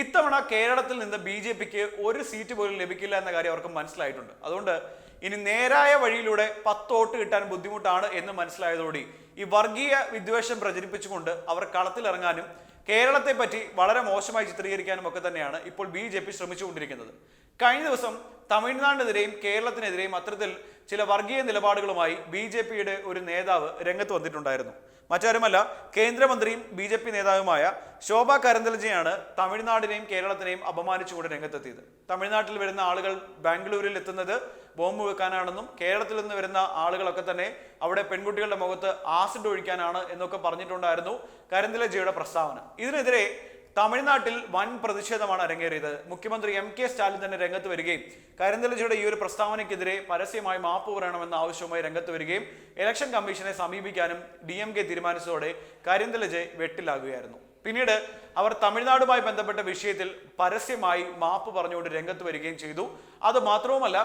ഇത്തവണ കേരളത്തിൽ നിന്ന് ബി ജെ പിക്ക് ഒരു സീറ്റ് പോലും ലഭിക്കില്ല എന്ന കാര്യം അവർക്ക് മനസ്സിലായിട്ടുണ്ട്. അതുകൊണ്ട് ഇനി നേരായ വഴിയിലൂടെ പത്ത് വോട്ട് കിട്ടാൻ ബുദ്ധിമുട്ടാണ് എന്ന് മനസ്സിലായതോടെ ഈ വർഗീയ വിദ്വേഷം പ്രചരിപ്പിച്ചുകൊണ്ട് അവർ കളത്തിലിറങ്ങാനും കേരളത്തെ പറ്റി വളരെ മോശമായി ചിത്രീകരിക്കാനും ഒക്കെ തന്നെയാണ് ഇപ്പോൾ ബി ജെ പി ശ്രമിച്ചുകൊണ്ടിരിക്കുന്നത്. കഴിഞ്ഞ ദിവസം തമിഴ്നാടിനെതിരെയും കേരളത്തിനെതിരെയും അത്തരത്തിൽ ചില വർഗീയ നിലപാടുകളുമായി ബി ജെ പിയുടെ ഒരു നേതാവ് രംഗത്ത് വന്നിട്ടുണ്ടായിരുന്നു. മറ്റാരുമല്ല കേന്ദ്രമന്ത്രിയും ബി ജെ പി നേതാവുമായ ശോഭ കരന്തലജയാണ് തമിഴ്നാടിനെയും കേരളത്തിനെയും അപമാനിച്ചുകൊണ്ട് രംഗത്തെത്തിയത്. തമിഴ്നാട്ടിൽ വരുന്ന ആളുകൾ ബാംഗ്ലൂരിൽ എത്തുന്നത് ബോംബ് വെക്കാനാണെന്നും കേരളത്തിൽ നിന്ന് വരുന്ന ആളുകളൊക്കെ തന്നെ അവിടെ പെൺകുട്ടികളുടെ മുഖത്ത് ആസിഡ് ഒഴിക്കാനാണ് എന്നൊക്കെ പറഞ്ഞിട്ടുണ്ടായിരുന്നു കരന്തലജയുടെ പ്രസ്താവന. ഇതിനെതിരെ തമിഴ്നാട്ടിൽ വൻ പ്രതിഷേധമാണ് അരങ്ങേറിയത്. മുഖ്യമന്ത്രി എം കെ സ്റ്റാലിൻ തന്നെ രംഗത്ത് വരികയും കരിന്തലജിയുടെ ഈ ഒരു പ്രസ്താവനയ്ക്കെതിരെ പരസ്യമായി മാപ്പ് പറയണമെന്ന ആവശ്യവുമായി രംഗത്ത് വരികയും ഇലക്ഷൻ കമ്മീഷനെ സമീപിക്കാനും ഡി എം കെ തീരുമാനിച്ചതോടെ കരിന്തലജെ വെട്ടിലാകുകയായിരുന്നു. പിന്നീട് അവർ തമിഴ്നാടുമായി ബന്ധപ്പെട്ട വിഷയത്തിൽ പരസ്യമായി മാപ്പ് പറഞ്ഞുകൊണ്ട് രംഗത്ത് വരികയും ചെയ്തു. അത് മാത്രവുമല്ല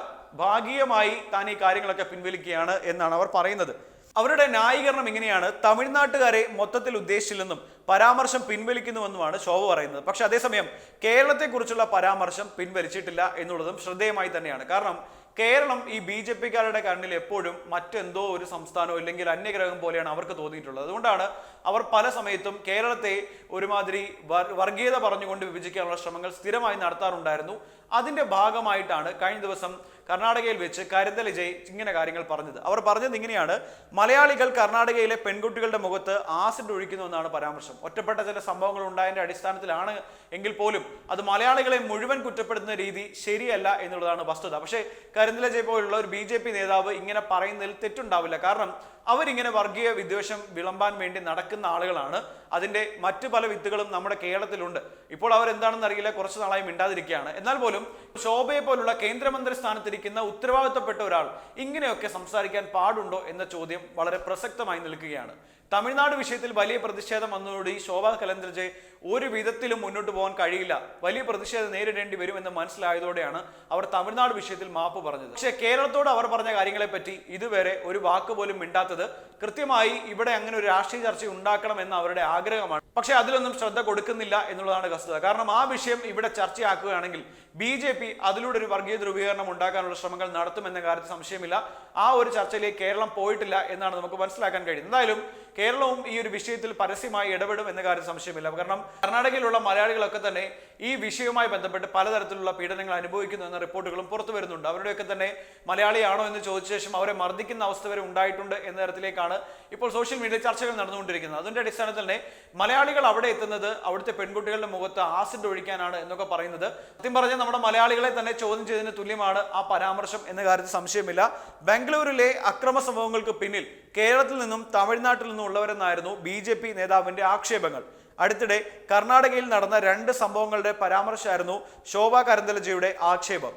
ഭാഗികമായി താൻ ഈ കാര്യങ്ങളൊക്കെ പിൻവലിക്കുകയാണ് എന്നാണ് അവർ പറയുന്നത്. അവരുടെ ന്യായീകരണം എങ്ങനെയാണ് തമിഴ്നാട്ടുകാരെ മൊത്തത്തിൽ ഉദ്ദേശിച്ചില്ലെന്നും പരാമർശം പിൻവലിക്കുന്നുവെന്നുമാണ് ശോഭ പറയുന്നത്. പക്ഷെ അതേസമയം കേരളത്തെക്കുറിച്ചുള്ള പരാമർശം പിൻവലിച്ചിട്ടില്ല എന്നുള്ളതും ശ്രദ്ധേയമായി തന്നെയാണ്. കാരണം കേരളം ഈ ബി ജെ പിക്കാരുടെ കണ്ണിൽ എപ്പോഴും മറ്റെന്തോ ഒരു സംസ്ഥാനമോ ഇല്ലെങ്കിൽ അന്യഗ്രഹം പോലെയാണ് അവർക്ക് തോന്നിയിട്ടുള്ളത്. അതുകൊണ്ടാണ് അവർ പല സമയത്തും കേരളത്തെ ഒരുമാതിരി വർ- വർഗീയത പറഞ്ഞുകൊണ്ട് വിഭജിക്കാനുള്ള ശ്രമങ്ങൾ സ്ഥിരമായി നടത്താറുണ്ടായിരുന്നു. അതിന്റെ ഭാഗമായിട്ടാണ് കഴിഞ്ഞ ദിവസം കർണാടകയിൽ വെച്ച് കരുതൽ ജയ് ഇങ്ങനെ കാര്യങ്ങൾ പറഞ്ഞത്. അവർ പറഞ്ഞത് ഇങ്ങനെയാണ് മലയാളികൾ കർണാടകയിലെ പെൺകുട്ടികളുടെ മുഖത്ത് ആസിഡ് ഒഴിക്കുന്നു എന്നാണ് പരാമർശം. ഒറ്റപ്പെട്ട ചില സംഭവങ്ങൾ ഉണ്ടായതിന്റെ അടിസ്ഥാനത്തിലാണ് എങ്കിൽ പോലും അത് മലയാളികളെ മുഴുവൻ കുറ്റപ്പെടുത്തുന്ന രീതി ശരിയല്ല എന്നുള്ളതാണ് വസ്തുത. പക്ഷേ കരിന്തല ജയ് പോലുള്ള ഒരു ബി ജെ പി നേതാവ് ഇങ്ങനെ പറയുന്നതിൽ തെറ്റുണ്ടാവില്ല. കാരണം അവരിങ്ങനെ വർഗീയ വിദ്വേഷം വിളമ്പാൻ വേണ്ടി നടക്കുന്ന ആളുകളാണ്. അതിന്റെ മറ്റു പല വിത്തുകളും നമ്മുടെ കേരളത്തിലുണ്ട്. ഇപ്പോൾ അവരെന്താണെന്ന് അറിയില്ല. കുറച്ച് നാളായി മിണ്ടാതിരിക്കുകയാണ്. എന്നാൽ പോലും ശോഭയെ പോലുള്ള കേന്ദ്രമന്ത്രി സ്ഥാനത്തിരിക്കുന്ന ഉത്തരവാദിത്തപ്പെട്ട ഒരാൾ ഇങ്ങനെയൊക്കെ സംസാരിക്കാൻ പാടുണ്ടോ എന്ന ചോദ്യം വളരെ പ്രസക്തമായി നിൽക്കുകയാണ്. തമിഴ്നാട് വിഷയത്തിൽ വലിയ പ്രതിഷേധം വന്നതോടെ ഈ ശോഭാ കലന്ദ്രജെ ഒരു വിധത്തിലും മുന്നോട്ട് പോകാൻ കഴിയില്ല. വലിയ പ്രതിഷേധം നേരിടേണ്ടി വരുമെന്ന് മനസ്സിലായതോടെയാണ് അവർ തമിഴ്നാട് വിഷയത്തിൽ മാപ്പ് പറഞ്ഞത്. പക്ഷേ കേരളത്തോട് അവർ പറഞ്ഞ കാര്യങ്ങളെപ്പറ്റി ഇതുവരെ ഒരു വാക്ക് പോലും മിണ്ടാത്തത് കൃത്യമായി ഇവിടെ അങ്ങനെ ഒരു രാഷ്ട്രീയ ചർച്ച ഉണ്ടാക്കണം എന്ന അവരുടെ ആഗ്രഹമാണ്. പക്ഷേ അതിലൊന്നും ശ്രദ്ധ കൊടുക്കുന്നില്ല എന്നുള്ളതാണ് വസ്തുത. കാരണം ആ വിഷയം ഇവിടെ ചർച്ചയാക്കുകയാണെങ്കിൽ ബി ജെ പി അതിലൂടെ ഒരു വർഗീയ ധ്രുവീകരണം ഉണ്ടാക്കാനുള്ള ശ്രമങ്ങൾ നടത്തുമെന്ന കാര്യത്തിൽ സംശയമില്ല. ആ ഒരു ചർച്ചയിലേക്ക് കേരളം പോയിട്ടില്ല എന്നാണ് നമുക്ക് മനസ്സിലാക്കാൻ കഴിയുന്നത്. എന്തായാലും കേരളവും ഈ ഒരു വിഷയത്തിൽ പരസ്യമായി ഇടപെടും എന്ന കാര്യം സംശയമില്ല. കാരണം കർണാടകയിലുള്ള മലയാളികളൊക്കെ തന്നെ ഈ വിഷയവുമായി ബന്ധപ്പെട്ട് പലതരത്തിലുള്ള പീഡനങ്ങൾ അനുഭവിക്കുന്നു എന്ന റിപ്പോർട്ടുകളും പുറത്തു വരുന്നുണ്ട്. അവരുടെയൊക്കെ തന്നെ മലയാളിയാണോ എന്ന് ചോദിച്ച ശേഷം അവരെ മർദ്ദിക്കുന്ന അവസ്ഥ വരെ ഉണ്ടായിട്ടുണ്ട് എന്ന തരത്തിലേക്കാണ് ഇപ്പോൾ സോഷ്യൽ മീഡിയ ചർച്ചകൾ നടന്നുകൊണ്ടിരിക്കുന്നത്. അതിന്റെ അടിസ്ഥാനത്തിൽ തന്നെ മലയാളികൾ അവിടെ എത്തുന്നത് അവിടുത്തെ പെൺകുട്ടികളുടെ മുഖത്ത് ആസിഡ് ഒഴിക്കാനാണ് എന്നൊക്കെ പറയുന്നത്. സത്യം പറഞ്ഞാൽ നമ്മുടെ മലയാളികളെ തന്നെ ചോദ്യം ചെയ്തതിന് തുല്യമാണ് ആ പരാമർശം എന്ന കാര്യത്തിൽ സംശയമില്ല. ബാംഗ്ലൂരിലെ അക്രമ സംഭവങ്ങൾക്ക് പിന്നിൽ കേരളത്തിൽ നിന്നും തമിഴ്നാട്ടിൽ നിന്നും ഉള്ളവരെന്നായിരുന്നു ബി ജെ പി നേതാവിന്റെ ആക്ഷേപങ്ങൾ. അടുത്തിടെ കർണാടകയിൽ നടന്ന രണ്ട് സംഭവങ്ങളുടെ പരാമർശമായിരുന്നു ശോഭ കരന്തലജയുടെ ആക്ഷേപം.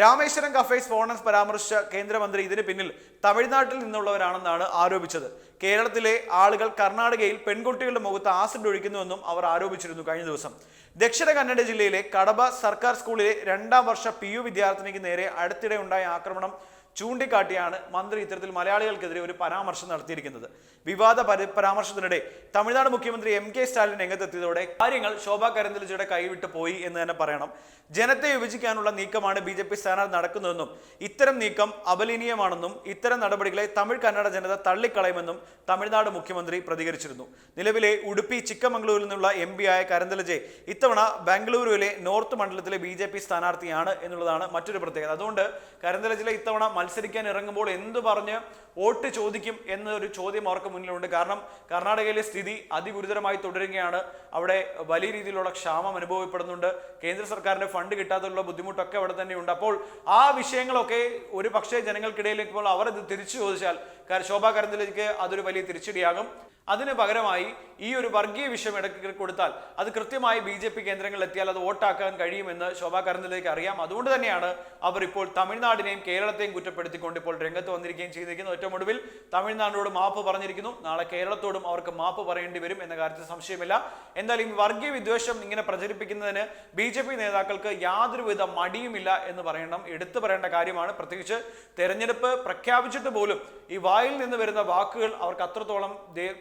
രാമേശ്വരം കഫേ സ്ഫോടനം പരാമർശിച്ച കേന്ദ്രമന്ത്രി ഇതിന് പിന്നിൽ തമിഴ്നാട്ടിൽ നിന്നുള്ളവരാണെന്നാണ് ആരോപിച്ചത്. കേരളത്തിലെ ആളുകൾ കർണാടകയിൽ പെൺകുട്ടികളുടെ മുഖത്ത് ആസിഡ് ഒഴിക്കുന്നുവെന്നും അവർ ആരോപിച്ചിരുന്നു കഴിഞ്ഞ ദിവസം. ദക്ഷിണ കന്നഡ ജില്ലയിലെ കടബ സർക്കാർ സ്കൂളിലെ രണ്ടാം വർഷ പി യു വിദ്യാർത്ഥിനിക്ക് നേരെ അടുത്തിടെ ഉണ്ടായ ആക്രമണം ചൂണ്ടിക്കാട്ടിയാണ് മന്ത്രി ഇത്തരത്തിൽ മലയാളികൾക്കെതിരെ ഒരു പരാമർശം നടത്തിയിരിക്കുന്നത്. വിവാദ പരി- പരാമർശത്തിനിടെ തമിഴ്നാട് മുഖ്യമന്ത്രി എം കെ സ്റ്റാലിൻ രംഗത്തെത്തിയതോടെ കാര്യങ്ങൾ ശോഭാ കരന്തലജയുടെ കൈവിട്ട് പോയി എന്ന് തന്നെ പറയണം. ജനത്തെ വിഭജിക്കാനുള്ള നീക്കമാണ് ബി ജെ പി സ്ഥാനാർത്ഥി നടക്കുന്നതെന്നും ഇത്തരം നീക്കം അപലീനീയമാണെന്നും ഇത്തരം നടപടികളെ തമിഴ് കന്നഡ ജനത തള്ളിക്കളയുമെന്നും തമിഴ്നാട് മുഖ്യമന്ത്രി പ്രതികരിച്ചിരുന്നു. നിലവിലെ ഉടുപ്പി ചിക്കമംഗളൂരിൽ നിന്നുള്ള എം ആയ കരന്തലജെ ഇത്തവണ ബാംഗ്ലൂരുവിലെ നോർത്ത് മണ്ഡലത്തിലെ ബി സ്ഥാനാർത്ഥിയാണ് എന്നുള്ളതാണ് മറ്റൊരു പ്രത്യേകത. അതുകൊണ്ട് കരന്തലജിലെ ഇത്തവണ മത്സരിക്കാൻ ഇറങ്ങുമ്പോൾ എന്ത് പറഞ്ഞ് വോട്ട് ചോദിക്കും എന്നൊരു ചോദ്യം അവർക്ക് മുന്നിലുണ്ട്. കാരണം കർണാടകയിലെ സ്ഥിതി അതിഗുരുതരമായി തുടരുകയാണ്. അവിടെ വലിയ രീതിയിലുള്ള ക്ഷാമം അനുഭവപ്പെടുന്നുണ്ട്. കേന്ദ്ര സർക്കാരിന്റെ ഫണ്ട് കിട്ടാത്തുള്ള ബുദ്ധിമുട്ടൊക്കെ അവിടെ തന്നെയുണ്ട്. അപ്പോൾ ആ വിഷയങ്ങളൊക്കെ ഒരു പക്ഷേ ജനങ്ങൾക്കിടയിലേക്ക് ഇപ്പോൾ അവർ തിരിച്ചു ചോദിച്ചാൽ ക- ശോഭാ കരന്തലജിക്ക് അതൊരു വലിയ തിരിച്ചടിയാകും. അതിന് പകരമായി ഈ ഒരു വർഗീയ വിഷയം ഇടയ്ക്ക് കൊടുത്താൽ അത് കൃത്യമായി ബി ജെ പി കേന്ദ്രങ്ങളിൽ എത്തിയാൽ അത് വോട്ടാക്കാൻ കഴിയുമെന്ന് ശോഭാ കരന്തലേക്ക് അറിയാം. അതുകൊണ്ട് തന്നെയാണ് അവർ ഇപ്പോൾ തമിഴ്നാടിനെയും കേരളത്തെയും കുറ്റപ്പെടുത്തിക്കൊണ്ട് ഇപ്പോൾ രംഗത്ത് വന്നിരിക്കുകയും ചെയ്തിരിക്കുന്നു. ഏറ്റവും ഒടുവിൽ തമിഴ്നാടിനോട് മാപ്പ് പറഞ്ഞിരിക്കുന്നു. നാളെ കേരളത്തോടും അവർക്ക് മാപ്പ് പറയേണ്ടി വരും എന്ന കാര്യത്തിൽ സംശയമില്ല. എന്തായാലും ഈ വർഗീയ വിദ്വേഷം ഇങ്ങനെ പ്രചരിപ്പിക്കുന്നതിന് ബി ജെ പി നേതാക്കൾക്ക് യാതൊരുവിധ മടിയുമില്ല എന്ന് പറയണം എടുത്തു പറയേണ്ട കാര്യമാണ്. പ്രത്യേകിച്ച് തെരഞ്ഞെടുപ്പ് പ്രഖ്യാപിച്ചിട്ട് പോലും ഈ വായിൽ നിന്ന് വരുന്ന വാക്കുകൾ അവർക്ക് അത്രത്തോളം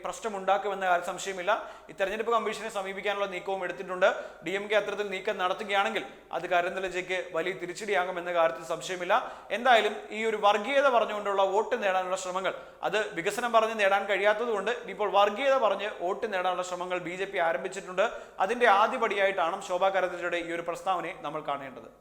പ്രശ്നമുണ്ടാക്കുമെന്ന കാര്യം സംശയമില്ല. ഈ തെരഞ്ഞെടുപ്പ് കമ്മീഷനെ സമീപിക്കാനുള്ള നീക്കവും എടുത്തിട്ടുണ്ട്. ഡി എം കെ അത്തരത്തിൽ നീക്കം നടത്തുകയാണെങ്കിൽ അത് കരുന്തലജയ്ക്ക് വലിയ തിരിച്ചടിയാകുമെന്ന കാര്യത്തിൽ സംശയമില്ല. എന്തായാലും ഈ ഒരു വർഗീയത പറഞ്ഞുകൊണ്ടുള്ള വോട്ട് നേടാനുള്ള ശ്രമങ്ങൾ അത് വികസനം പറഞ്ഞ് നേടാൻ കഴിയാത്തതുകൊണ്ട് ഇപ്പോൾ വർഗീയത പറഞ്ഞ് വോട്ട് നേടാനുള്ള ശ്രമങ്ങൾ ബി ജെ പി ആരംഭിച്ചിട്ടുണ്ട്. അതിന്റെ ആദ്യപടിയായിട്ടാണ് ശോഭാ കരന്തലജയുടെ ഈ ഒരു പ്രസ്താവനയെ നമ്മൾ കാണേണ്ടത്.